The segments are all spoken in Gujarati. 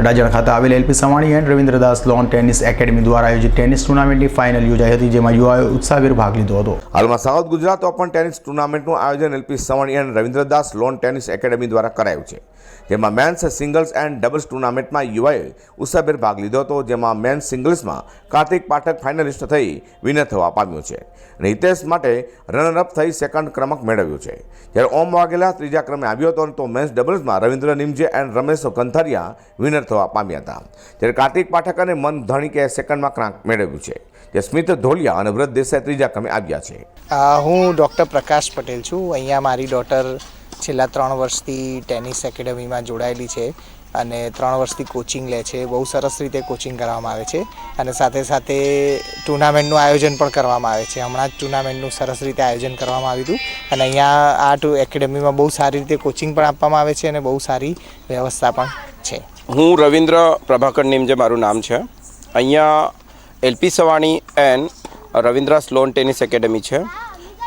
અડાજણ ખાતે આવેલ LP Savani and Ravindradas lawn tennis academy દ્વારા આયોજિત ટેનિસ ટુર્નામેન્ટની ફાઇનલ યોજાઈ હતી, જેમાં યુવાઓએ ઉત્સાહભેર ભાગ લીધો હતો. હાલમાં સાઉથ ગુજરાત ઓપન ટેનિસ ટુર્નામેન્ટનું આયોજન LP Savani and Ravindradas lawn tennis academy દ્વારા કરાયું છે, જેમાં મેન્સ સિંગલ્સ એન્ડ ડબલ્સ ટુર્નામેન્ટમાં યુવાએ ઉત્સાહભેર ભાગ લીધો હતો, જેમાં મેન્સ સિંગલ્સમાં કાર્તિક પાઠક ફાઇનલિસ્ટ થઈ વિનર થવા પામ્યું છે અને હિતેશ માટે રનરઅપ થઈ સેકન્ડ ક્રમાંક મેળવ્યો છે. જ્યારે ઓમ વાઘેલા ત્રીજા ક્રમે આવ્યો હતો તો મેન્સ ડબલ્સમાં રવિન્દ્ર નિમજે એન્ડ રમેશ કંથારિયા વિનર થવા પામ્યા હતા. જ્યારે કાર્તિક પાઠક અને મન ધણીકે સેકન્ડમાં ક્રાંક મેળવ્યું છે. જે સ્મિત ધોલિયા અને વ્રત દેસાઈ ત્રીજા ક્રમે આવ્યા છે. હું ડૉક્ટર પ્રકાશ પટેલ છું. અહીંયા મારી ડોટર છેલ્લા ત્રણ વર્ષથી ટેનિસ એકેડમીમાં જોડાયેલી છે અને ત્રણ વર્ષથી કોચિંગ લે છે. બહુ સરસ રીતે કોચિંગ કરવામાં આવે છે અને સાથે સાથે ટુર્નામેન્ટનું આયોજન પણ કરવામાં આવે છે. હમણાં જ ટુર્નામેન્ટનું સરસ રીતે આયોજન કરવામાં આવ્યું હતું અને અહીંયા આ ટુ એકેડમીમાં બહુ સારી રીતે કોચિંગ પણ આપવામાં આવે છે અને બહુ સારી વ્યવસ્થા પણ છે. હું રવિન્દ્ર પ્રભાકર નિમજે મારું નામ છે, અહીંયા LP Savani and Ravindradas lawn tennis academy છે.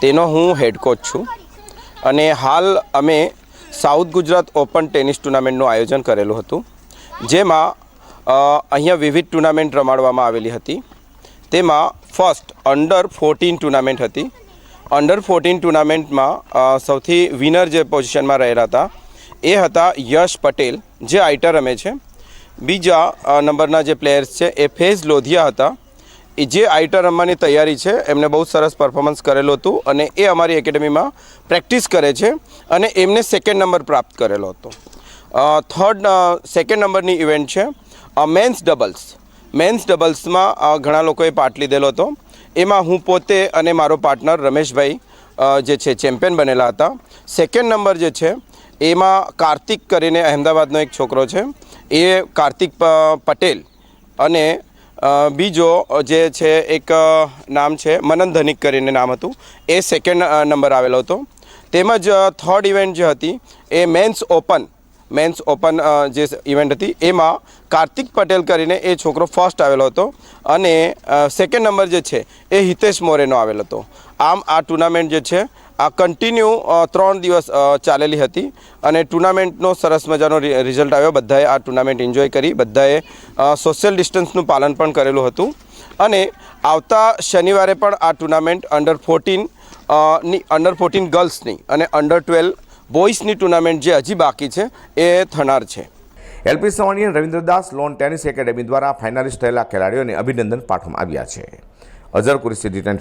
તેનો હું હેડ કોચ છું. અને હાલ અમે સાઉથ ગુજરાત ઓપન ટેનિસ ટુર્નામેન્ટનું આયોજન કરેલું હતું, જેમાં અહીંયા વિવિધ ટુર્નામેન્ટ રમાડવામાં આવેલી હતી. તેમાં ફર્સ્ટ અંડર ફોર્ટીન ટુર્નામેન્ટ હતી. અંડર ફોર્ટીન ટુર્નામેન્ટમાં સૌથી વિનર જે પોઝિશનમાં રહેલા હતા એ હતા યશ પટેલ, જે આઈટર રમે છે. બીજા નંબરના જે પ્લેયર્સ છે, એ ફેઝ લોધિયા હતા. એ જે આઈટર રમવાની તૈયારી છે, એમને બહુ સરસ પરફોર્મન્સ કરેલું હતું અને એ અમારી એકેડમીમાં પ્રેક્ટિસ કરે છે અને એમને સેકન્ડ નંબર પ્રાપ્ત કરેલો હતો. થર્ડ સેકન્ડ નંબરની ઇવેન્ટ છે મેન્સ ડબલ્સ મેન્સ ડબલ્સમાં ઘણા લોકોએ પાર્ટ લીધેલો હતો. એમાં હું પોતે અને મારો પાર્ટનર રમેશભાઈ જે છે ચેમ્પિયન બનેલા હતા. સેકન્ડ નંબર જે છે એમાં કાર્તિક કરીને અહેમદાબાદનો એક છોકરો છે. એ કાર્તિક પટેલ અને બીજો જે છે એક નામ છે મનન ધનિક કરીને નામ હતું. એ સેકન્ડ નંબર આવેલો હતો. તેમજ થર્ડ ઇવેન્ટ જે હતી એ મેન્સ ઓપન મેન્સ ઓપન જે ઇવેન્ટ હતી, એમાં કાર્તિક પટેલ કરીને એ છોકરો ફર્સ્ટ આવેલો હતો અને સેકન્ડ નંબર જે છે એ હિતેશ મોરેનો આવેલો હતો. આમ આ ટુર્નામેન્ટ જે છે, આ કન્ટિન્યુ ત્રણ દિવસ ચાલેલી હતી અને ટુર્નામેન્ટનો સરસ મજાનો રિઝલ્ટ આવ્યો. બધાએ આ ટુર્નામેન્ટ એન્જોય કરી. બધાએ સોશિયલ ડિસ્ટન્સનું પાલન પણ કરેલું હતું. અને આવતા શનિવારે પણ આ ટુર્નામેન્ટ અંડર ફોર્ટીનની અંડર ફોર્ટીન ગર્લ્સની અને અંડર ટ્વેલ્વ બોയ്સની ટુર્નામેન્ટ જે હજી બાકી છે, એ થનાર છે. એલપી સવાણી અને રવિન્દ્રદાસ લોન ટેનિસ એકેડેમી દ્વારા ફાઇનલિસ્ટ થયેલા ખેલાડીઓને અભિનંદન પાઠવવામાં આવ્યા છે. અઝર કુરેશી, જી ટેન